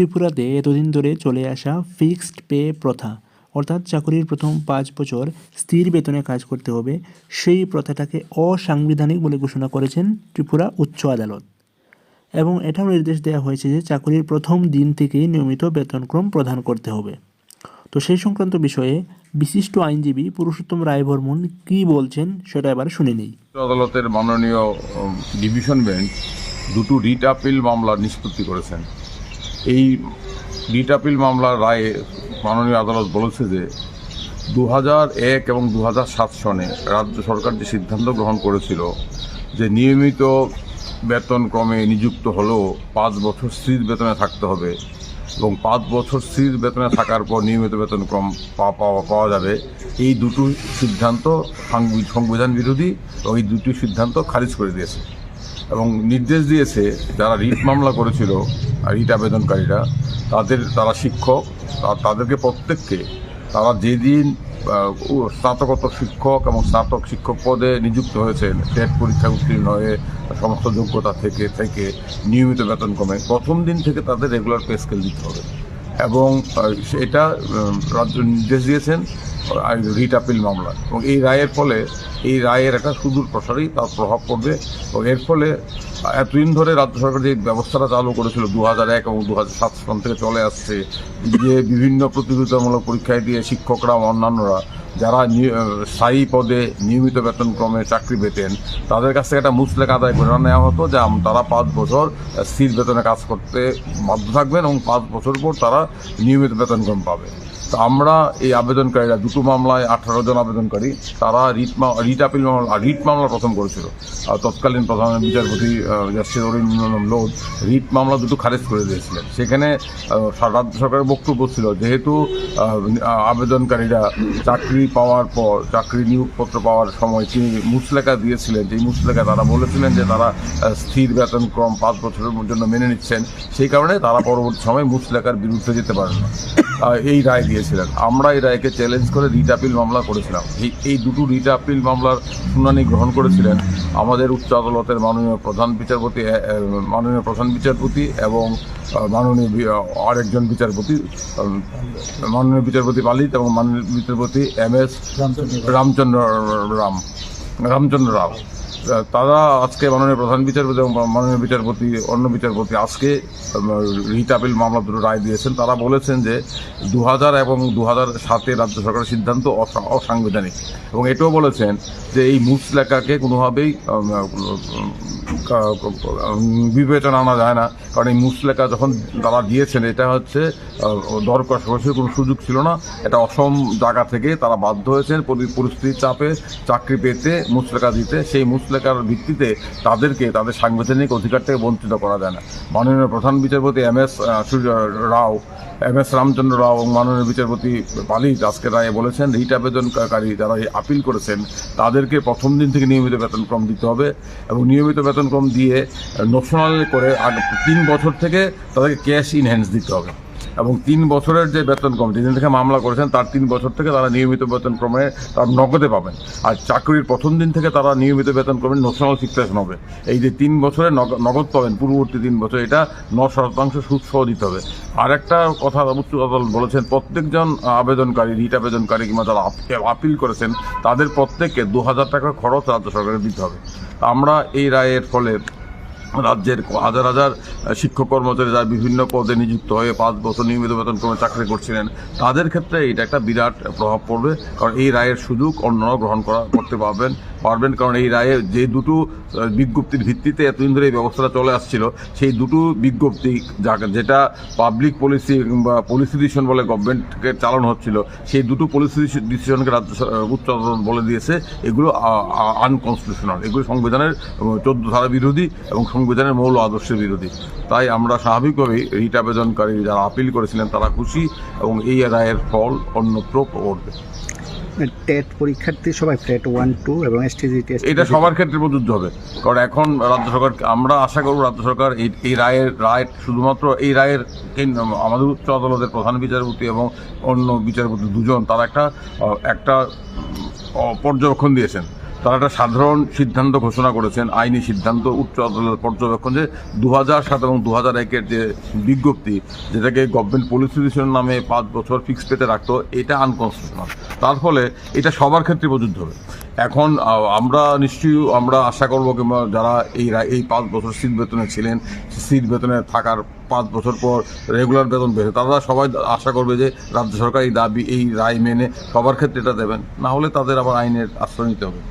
ত্রিপুরাতে এতদিন ধরে চলে আসা ফিক্সড পে প্রথা, অর্থাৎ চাকরির প্রথম পাঁচ বছর স্থির বেতনে কাজ করতে হবে, সেই প্রথাটাকে অসাংবিধানিক বলে ঘোষণা করেছেন ত্রিপুরা উচ্চ আদালত। এবং এটাও নির্দেশ দেওয়া হয়েছে যে চাকরির প্রথম দিন থেকেই নিয়মিত বেতনক্রম প্রদান করতে হবে। তো সেই সংক্রান্ত বিষয়ে বিশিষ্ট আইনজীবী পুরুষোত্তম রায় বর্মন কী বলছেন সেটা এবার শুনে নেই। আদালতের মাননীয় ডিভিশন বেঞ্চ দুটো রিট আপিল মামলা নিষ্পত্তি করেছেন। এই রিট আপিল মামলার রায়ে মাননীয় আদালত বলেছে যে দু এক এবং দু সাত সনে রাজ্য সরকার যে সিদ্ধান্ত গ্রহণ করেছিল যে নিয়মিত বেতন ক্রমে নিযুক্ত হলেও পাঁচ বছর স্থির বেতনে থাকতে হবে এবং পাঁচ বছর স্থির বেতনে থাকার পর নিয়মিত বেতন ক্রম পাওয়া পাওয়া যাবে, এই দুটো সিদ্ধান্ত সংবিধান বিরোধী এবং এই দুটি সিদ্ধান্ত খারিজ করে দিয়েছে এবং নির্দেশ দিয়েছে যারা রিট মামলা করেছিল রিট আবেদনকারীরা, তাদের তারা শিক্ষক তাদেরকে প্রত্যেককে তারা যেদিন স্নাতকোত্তর শিক্ষক এবং স্নাতক শিক্ষক পদে নিযুক্ত হয়েছেন, টেট পরীক্ষা উত্তীর্ণ হয়ে সমস্ত যোগ্যতা থেকে থেকে নিয়মিত বেতন কমে, প্রথম দিন থেকে তাদের রেগুলার পে স্কেল দিতে হবে। এবং সেটা রাজ্য নির্দেশ দিয়েছেন রিট আপিল মামলা। এবং এই রায়ের ফলে, এই রায়ের একটা সুদূর প্রসারী তার প্রভাব পড়বে। এবং এর ফলে এতদিন ধরে রাজ্য সরকার যে ব্যবস্থাটা চালু করেছিল দু হাজার এক এবং দু হাজার থেকে চলে আসছে, যে বিভিন্ন প্রতিযোগিতামূলক পরীক্ষায় দিয়ে শিক্ষকরা অন্যান্যরা, যারা স্থায়ী পদে নিয়মিত বেতনক্রমে চাকরি পেতেন, তাদের কাছ থেকে একটা মুসলেক আদায় করে নেওয়া হতো, যে তারা পাঁচ বছর স্থির বেতনে কাজ করতে বাধ্য থাকবেন এবং পাঁচ বছর পর তারা নিয়মিত বেতনক্রম পাবে। তো আমরা এই আবেদনকারীরা, দুটো মামলায় আঠারো জন আবেদনকারী, তারা রিট রিট আপিল মামলা রিট মামলা প্রথম করেছিল। আর তৎকালীন প্রধান বিচারপতি জাস্টিস অরিন্দম লোধ রিট মামলা দুটো খারিজ করে দিয়েছিলেন। সেখানে রাজ্য সরকারের বক্তব্য ছিল যেহেতু আবেদনকারীরা চাকরি পাওয়ার পর, চাকরি নিয়োগপত্র পাওয়ার সময় তিনি মুসলেখা দিয়েছিলেন যে মুসলেখা তারা বলেছিলেন যে তারা স্থির বেতন ক্রম পাঁচ বছরের জন্য মেনে নিচ্ছেন, সেই কারণে তারা পরবর্তী সময় মুসলেখার বিরুদ্ধে যেতে পারেন না। এই রায় দিয়েছিলেন আমরা এই রায়কে চ্যালেঞ্জ করে রিট আপিল মামলা করেছিলাম। এই এই দুটো রিট আপিল মামলার শুনানি গ্রহণ করেছিলেন আমাদের উচ্চ আদালতের মাননীয় প্রধান বিচারপতি মাননীয় প্রধান বিচারপতি এবং মাননীয় আরেকজন বিচারপতি মাননীয় বিচারপতি পালিত এবং মাননীয় বিচারপতি এম এস রামচন্দ্র রাম। রামচন্দ্র রাও তারা আজকে মাননীয় প্রধান বিচারপতি এবং মাননীয় বিচারপতি, অন্য বিচারপতি আজকে রিট আপিল মামলা দুটো রায় দিয়েছেন। তারা বলেছেন যে দু হাজার এবং দু হাজার সাতে রাজ্য সরকারের সিদ্ধান্ত অসা- অসাংবিধানিক। এবং এটাও বলেছেন যে এই মুসলেখাকে কোনোভাবেই বিবেচনা আনা যায় না। কারণ এই মুসলেখা যখন তারা দিয়েছেন, এটা হচ্ছে দরকার সরাসরি কোনো সুযোগ ছিল না। এটা অসম জায়গা থেকে তারা বাধ্য হয়েছেন, পরি- পরিস্থিতির চাপে চাকরি পেতে মুসলেখা দিতে। সেই মুসলেখার ভিত্তিতে তাদেরকে, তাদের সাংবিধানিক অধিকার থেকে বঞ্চিত করা যায় না। মাননীয় প্রধান বিচারপতি M S Rao, M S Ramchandra Rao এবং মাননীয় বিচারপতি পালিত আজকে রায়ে বলেছেন, রিট আবেদনকারী যারা আপিল করেছেন, তাদেরকে প্রথম দিন থেকে নিয়মিত বেতনক্রম দিতে হবে এবং নিয়মিত বেতনক্রম দিয়ে নোশনাল করে আগ- তিন বছর থেকে তাদেরকে ক্যাশ ইনহ্যান্স দিতে হবে। এবং তিন বছরের যে বেতন কম যেদিন থেকে মামলা করেছেন, তার তিন বছর থেকে তারা নিয়মিত বেতন ক্রমে তার নগদে পাবেন। আর চাকরির প্রথম দিন থেকে তারা নিয়মিত বেতন ক্রমে ন্যাশনাল ফিক্সেশন হবে। এই যে তিন বছরে নগ- নগদ পাবেন, পূর্ববর্তী তিন বছর, এটা ন শতাংশ সুদ সহ দিতে হবে। আর একটা কথা উচ্চ আদালত বলেছেন, প্রত্যেকজন আবেদনকারী, রিট আবেদনকারী কিংবা যারা আপিল করেছেন, তাদের প্রত্যেককে দু হাজার টাকা খরচ রাজ্য সরকারের দিতে হবে। আমরা এই রায়ের ফলে রাজ্যের হাজার হাজার শিক্ষক কর্মচারী যারা বিভিন্ন পদে নিযুক্ত হয়ে পাঁচ বছর নিয়মিত বেতন ক্রমে চাকরি করছিলেন, তাদের ক্ষেত্রে এটা একটা বিরাট প্রভাব পড়বে। কারণ এই রায়ের সুযোগ অন্যরা গ্রহণ করা, করতে পারবেন। পারবেন, কারণ এই রায়ে যে দুটো বিজ্ঞপ্তির ভিত্তিতে এতদিন ধরে এই ব্যবস্থাটা চলে আসছিল, সেই দুটো বিজ্ঞপ্তি যেটা পাবলিক পলিসি বা পলিসি ডিসিশন বলে গভর্নমেন্টকে চালানো হচ্ছিল, সেই দুটো পলিসি ডিসিশনকে রাজ্য উচ্চ আদালত বলে দিয়েছে, এগুলো আনকনস্টিটিউশনাল এগুলো সংবিধানের চোদ্দ ধারা বিরোধী এবং সংবিধানের মৌল আদর্শের বিরোধী। তাই আমরা স্বাভাবিকভাবেই রিট আবেদনকারী যারা আপিল করেছিলেন, তারা খুশি এবং এই রায়ের ফল অন্যত্র পড়বে টেট পরীক্ষার্থী সবাই টেট ওয়ান টু এবং এসটিজি টেস্ট এটা সবার ক্ষেত্রে প্রযোজ্য হবে। কারণ এখন রাজ্য সরকার আমরা আশা করব রাজ্য সরকার এই এই রায়ের রায় শুধুমাত্র এই রায়ের আমাদের উচ্চ আদালতের প্রধান বিচারপতি এবং অন্য বিচারপতি দুজন তারা একটা একটা পর্যবেক্ষণ দিয়েছেন। তারা একটা সাধারণ সিদ্ধান্ত ঘোষণা করেছেন, আইনি সিদ্ধান্ত, উচ্চ আদালত পর্যবেক্ষণ যে দু হাজার সাত এবং দু হাজার একের যে বিজ্ঞপ্তি, যেটাকে গভর্নমেন্ট পলিসিশন নামে পাঁচ বছর ফিক্স পেতে রাখতো, এটা আনকনস্টিটিউশনাল তার ফলে এটা সবার ক্ষেত্রে প্রযোজ্য হবে। এখন আমরা নিশ্চয়ই, আমরা আশা করব কিংবা যারা এই এই পাঁচ বছর স্থির বেতনে ছিলেন স্থির বেতনে থাকার পাঁচ বছর পর রেগুলার বেতন পেয়েছে, তারা সবাই আশা করবে যে রাজ্য সরকার এই দাবি, এই রায় মেনে সবার ক্ষেত্রে এটা দেবেন। না হলে তাদের আবার আইনের আশ্রয় নিতে হবে।